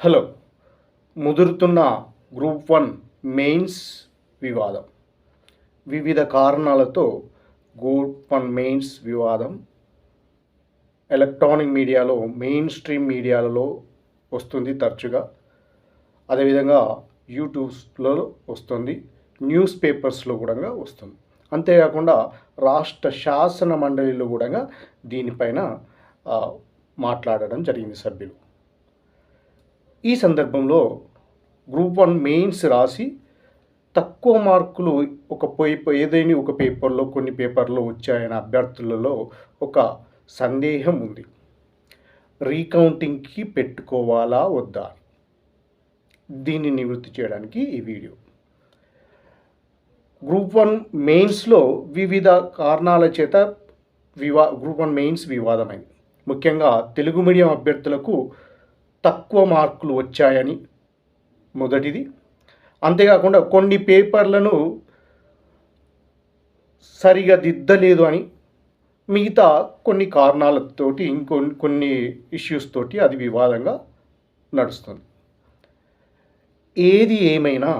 Hello. ముదురుతున్న group one mains వివాదం. వివిధ కారణాలతో గ్రూప్ వన్ మెయిన్స్ వివాదం ఎలక్ట్రానిక్ మీడియాలో మెయిన్ స్ట్రీమ్ మీడియాలలో వస్తుంది తరచుగా. అదేవిధంగా యూట్యూబ్స్లో వస్తుంది న్యూస్ పేపర్స్లో కూడా వస్తుంది. అంతేకాకుండా రాష్ట్ర శాసన మండలిలో కూడా దీనిపైన మాట్లాడడం జరిగింది సభ్యులు. ఈ సందర్భంలో గ్రూప్ వన్ మెయిన్స్ రాసి తక్కువ మార్కులు ఒక పేపర్ ఏదైనా ఒక పేపర్లో కొన్ని పేపర్లో వచ్చాయన్న అభ్యర్థులలో ఒక సందేహం ఉంది. రీకౌంటింగ్కి పెట్టుకోవాలా వద్దా? దీన్ని నివృత్తి చేయడానికి ఈ వీడియో. గ్రూప్ వన్ మెయిన్స్లో వివిధ కారణాల చేత వివా గ్రూప్ వన్ మెయిన్స్ వివాదమైంది. ముఖ్యంగా తెలుగు మీడియం అభ్యర్థులకు తక్కువ మార్కులు వచ్చాయని మొదటిది. అంతేకాకుండా కొన్ని పేపర్లను సరిగా దిద్దలేదు అని మిగతా కొన్ని కారణాలతోటి ఇంకొన్ని కొన్ని ఇష్యూస్ తోటి అది వివాదంగా నడుస్తుంది. ఏది ఏమైనా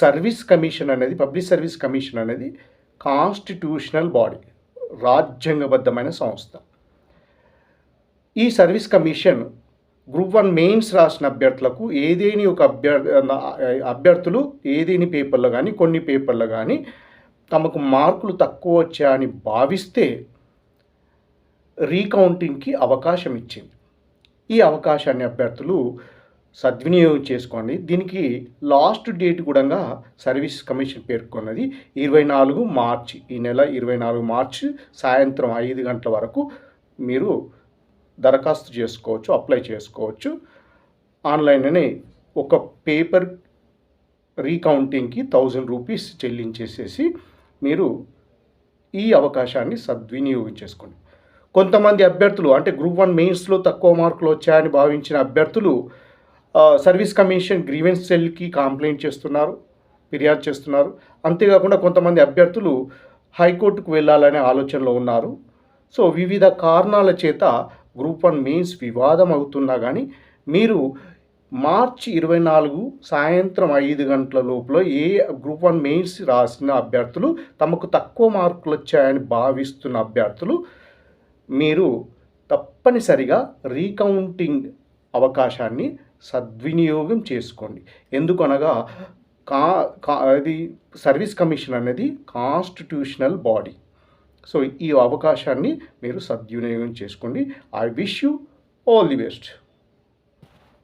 సర్వీస్ కమిషన్ అనేది పబ్లిక్ సర్వీస్ కమిషన్ అనేది కాన్స్టిట్యూషనల్ బాడీ రాజ్యాంగబద్ధమైన సంస్థ. ఈ service commission group one mains రాసిన అభ్యర్థులకు ఏదేని ఒక అభ్యర్థి అభ్యర్థులు ఏదేని పేపర్లో కానీ కొన్ని పేపర్లో కానీ తమకు మార్కులు తక్కువ వచ్చాయని భావిస్తే రీకౌంటింగ్కి అవకాశం ఇచ్చింది. ఈ అవకాశాన్ని అభ్యర్థులు సద్వినియోగం చేసుకోండి. దీనికి లాస్ట్ డేట్ కూడా సర్వీస్ కమిషన్ పేర్కొన్నది. ఇరవై నాలుగు మార్చి ఈ నెల ఇరవై నాలుగు మార్చి సాయంత్రం ఐదు గంటల వరకు మీరు దరఖాస్తు చేసుకోవచ్చు అప్లై చేసుకోవచ్చు. ఆన్లైన్లోనే ఒక పేపర్ రీకౌంటింగ్కి థౌజండ్ రూపీస్ చెల్లించేసేసి మీరు ఈ అవకాశాన్ని సద్వినియోగం చేసుకోండి. కొంతమంది అభ్యర్థులు అంటే గ్రూప్ వన్ మెయిన్స్లో తక్కువ మార్కులు వచ్చాయని భావించిన అభ్యర్థులు సర్వీస్ కమిషన్ గ్రీవెన్స్ సెల్కి కంప్లైంట్ చేస్తున్నారు ఫిర్యాదు చేస్తున్నారు. అంతేకాకుండా కొంతమంది అభ్యర్థులు హైకోర్టుకు వెళ్ళాలనే ఆలోచనలో ఉన్నారు. సో వివిధ కారణాల చేత గ్రూప్ వన్ మెయిన్స్ వివాదం అవుతున్నా కానీ మీరు మార్చి ఇరవై నాలుగు సాయంత్రం ఐదు గంటల లోపల ఏ గ్రూప్ వన్ మెయిన్స్ రాసిన అభ్యర్థులు తమకు తక్కువ మార్కులు వచ్చాయని భావిస్తున్న అభ్యర్థులు మీరు తప్పనిసరిగా రీకౌంటింగ్ అవకాశాన్ని సద్వినియోగం చేసుకోండి. ఎందుకనగా కా కా అది సర్వీస్ కమిషన్ అనేది కాన్స్టిట్యూషనల్ బాడీ. సో ఈ అవకాశాన్ని మీరు సద్వినియోగం చేసుకోండి. I wish you all the best